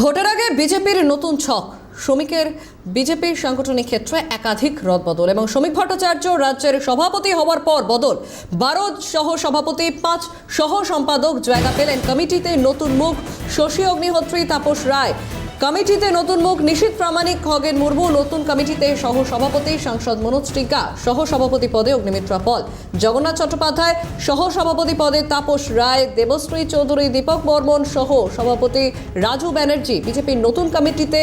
ভোটের আগে বিজেপির নতুন ছক। শ্রমিকের বিজেপির সাংগঠনিক ক্ষেত্রে একাধিক রদবদল এবং শ্রমিক ভট্টাচার্য রাজ্যের সভাপতি হওয়ার পর বদল। বারো সহ সভাপতি, পাঁচ সহ সম্পাদক জায়গা পেলেন কমিটিতে নতুন মুখ। শশী অগ্নিহোত্রী, তাপস রায় কমিটিতে নতুন মুখ নিশীত প্রামাণিক খগেন মুর্মু, নতুন কমিটিতে সহ সভাপতি সাংসদ মনোজ টিকা সহ সভাপতি পদে অগ্নিমিত্রা পল, জগন্নাথ চট্টোপাধ্যায় সহ সভাপতি পদে তাপস রায়, দেবশ্রী চৌধুরী, দীপক বর্মন সহ সভাপতি রাজু ব্যানার্জি। বিজেপির নতুন কমিটিতে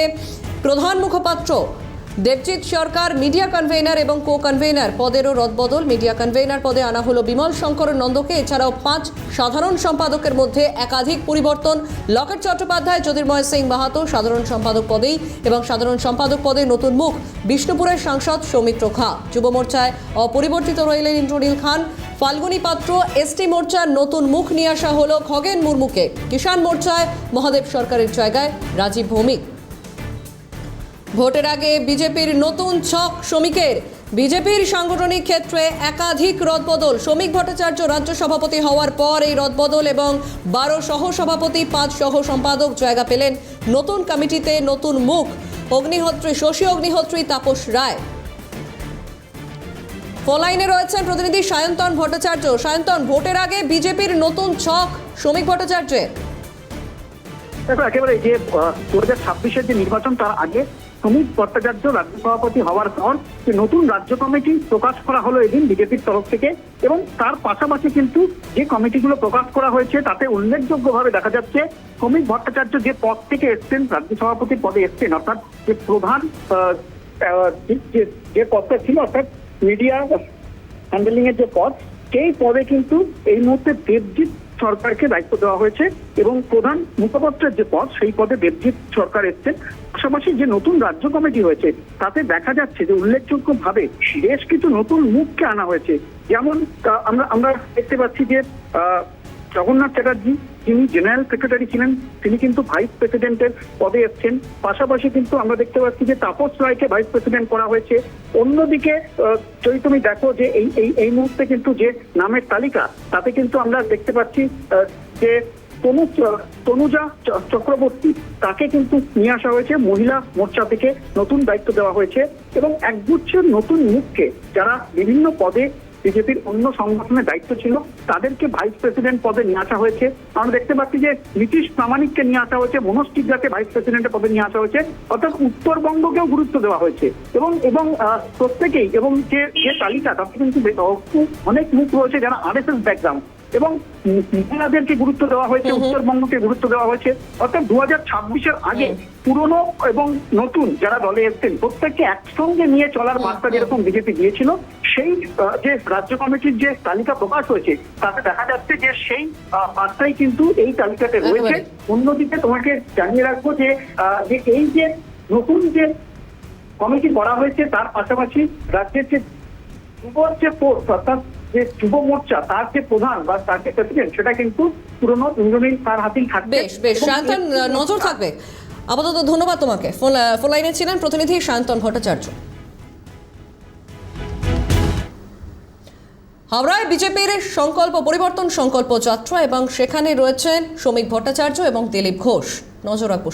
প্রধান মুখপাত্র দেবজিৎ সরকার মিডিয়া কনভেনার এবং কো কনভেনার পদেরও রদবদল। মিডিয়া কনভেনার পদে আনা হলো বিমল শঙ্কর নন্দকে। এছাড়াও পাঁচ সাধারণ সম্পাদকের মধ্যে একাধিক পরিবর্তন। লকেট চট্টোপাধ্যায়, জ্যোতির্ময় সিং মাহাতো সাধারণ সম্পাদক পদেই এবং সাধারণ সম্পাদক পদে নতুন মুখ বিষ্ণুপুরের সাংসদ সৌমিত্র খা। যুব মোর্চায় অপরিবর্তিত রইলেন ইন্দ্রনীল খান। ফাল্গুনী পাত্র, এসটি মোর্চার নতুন মুখ নিয়ে আসা হলো খগেন মুর্মুকে। কিষাণ মোর্চায় মহাদেব সরকারের জায়গায় রাজীব ভৌমিক। ভোটের আগে বিজেপির নতুন ছক শ্রমিকের। বিজেপির সাংগঠনিক ক্ষেত্রে একাধিক রদবদল। শ্রমিক ভট্টাচার্য রাজ্য সভাপতি হওয়ার পর এই রদবদল এবং বারো সহ সভাপতি, পাঁচ সহ সম্পাদক জায়গা পেলেন নতুন কমিটিতে নতুন মুখ। অগ্নিহোত্রী শশী অগ্নিহোত্রী, তাপস রায়। ফলাইনে রয়েছেন প্রতিনিধি সায়ন্তন ভট্টাচার্য। সায়ন্তন, ভোটের আগে বিজেপির নতুন ছক শ্রমিক ভট্টাচার্যের। দেখো একেবারে যে দু হাজার ছাব্বিশের যে নির্বাচন, তার আগে সমীপ ভট্টাচার্য রাজ্য সভাপতি হওয়ার পর যে নতুন রাজ্য কমিটি প্রকাশ করা হলো এদিন বিজেপির তরফ থেকে এবং তার পাশাপাশি কিন্তু যে কমিটিগুলো প্রকাশ করা হয়েছে তাতে উল্লেখযোগ্যভাবে দেখা যাচ্ছে সমীপ ভট্টাচার্য যে পদ থেকে এসছেন, রাজ্য সভাপতির পদে এসছেন, অর্থাৎ যে প্রধান যে পদটা ছিল, অর্থাৎ মিডিয়া হ্যান্ডেলিং এর যে পদ, সেই পদে কিন্তু এই মুহূর্তে দেবজিৎ সরকারকে দায়িত্ব দেওয়া হয়েছে এবং প্রধান মুখপাত্রের যে পদ, সেই পদে দেবজিৎ সরকার এসছেন। পাশাপাশি যে নতুন রাজ্য কমিটি হয়েছে, তাতে দেখা যাচ্ছে যে উল্লেখযোগ্য ভাবে বেশ কিছু নতুন মুখকে আনা হয়েছে। যেমন আমরা আমরা দেখতে পাচ্ছি যে জগন্নাথ চ্যাটার্জি, যিনি জেনারেল সেক্রেটারি ছিলেন, তিনি কিন্তু ভাইস প্রেসিডেন্টের পদে এসছেন। পাশাপাশি কিন্তু আমরা দেখতে পাচ্ছি যে তাপস রায়কে ভাইস প্রেসিডেন্ট করা হয়েছে। অন্যদিকে যদি তুমি দেখো যে এই এই এই মুহূর্তে কিন্তু যে নামের তালিকা, তাতে কিন্তু আমরা দেখতে পাচ্ছি যে তনু তনুজা চক্রবর্তী, তাকে কিন্তু নিয়ে আসা হয়েছে। মহিলা মোর্চা থেকে নতুন দায়িত্ব দেওয়া হয়েছে। এবং একগুচ্ছের নতুন মুখকে যারা বিভিন্ন পদে বিজেপির অন্য সংগঠনের দায়িত্ব ছিল। তাদেরকে ভাইস প্রেসিডেন্ট পদে নিয়ে আসা হয়েছে। আমরা দেখতে পাচ্ছি যে নীতিশ প্রামাণিককে নিয়ে আসা হয়েছে মনোজ টিগ্রাকে ভাইস প্রেসিডেন্টের পদে নিয়ে আসা হয়েছে। অর্থাৎ উত্তরবঙ্গকেও গুরুত্ব দেওয়া হয়েছে। এবং এবং প্রত্যেকেই এবং যে যে তালিকা তাতে কিন্তু অনেক মুখ রয়েছে যারা আর এস এস ব্যাকগ্রাউন্ড এবং মহিলাদেরকে গুরুত্ব দেওয়া হয়েছে উত্তরবঙ্গকে গুরুত্ব দেওয়া হয়েছে। অর্থাৎ দু হাজার ছাব্বিশের আগে পুরনো এবং নতুন যারা দলে এসছেন প্রত্যেককে একসঙ্গে নিয়ে চলার বার্তা যেরকম বিজেপি দিয়েছিল সেই যে রাজ্য কমিটির যে তালিকা প্রকাশ হয়েছে তাতে দেখা যাচ্ছে যে সেই বার্তাই কিন্তু এই তালিকাতে রয়েছে। অন্যদিকে তোমাকে জানিয়ে রাখব যে এই যে নতুন যে কমিটি করা হয়েছে তার পাশাপাশি রাজ্যের যে যুব যে ফোর্স অর্থাৎ যে যুব মোর্চা তার যে প্রধান বা তার যে প্রেসিডেন্ট সেটা কিন্তু পুরনো ইন্দ্রনীল তার হাতেই থাকবে বেশ বেশ। নজর থাকবে। আপাতত ধন্যবাদ তোমাকে। ফোন লাইনে ছিলেন প্রতিনিধি সায়ন্তন ভট্টাচার্য। হাওড়ায় বিজেপির সংকল্প পরিবর্তন সংকল্প যাত্রা এবং সেখানে রয়েছেন শ্রমিক ভট্টাচার্য এবং দিলীপ ঘোষ। নজর রাখব